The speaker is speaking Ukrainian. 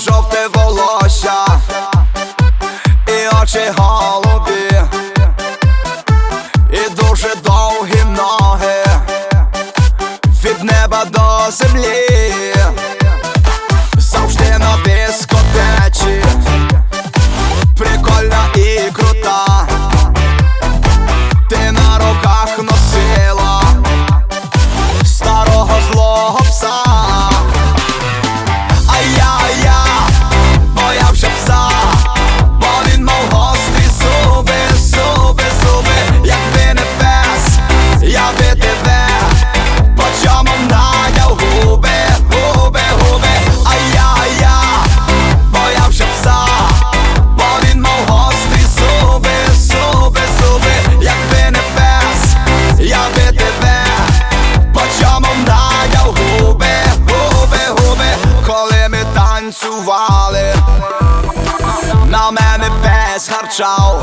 жовте волосся і очі голубі, і дуже довгі ноги від неба до землі. Танцювали, на мене пес гарчав,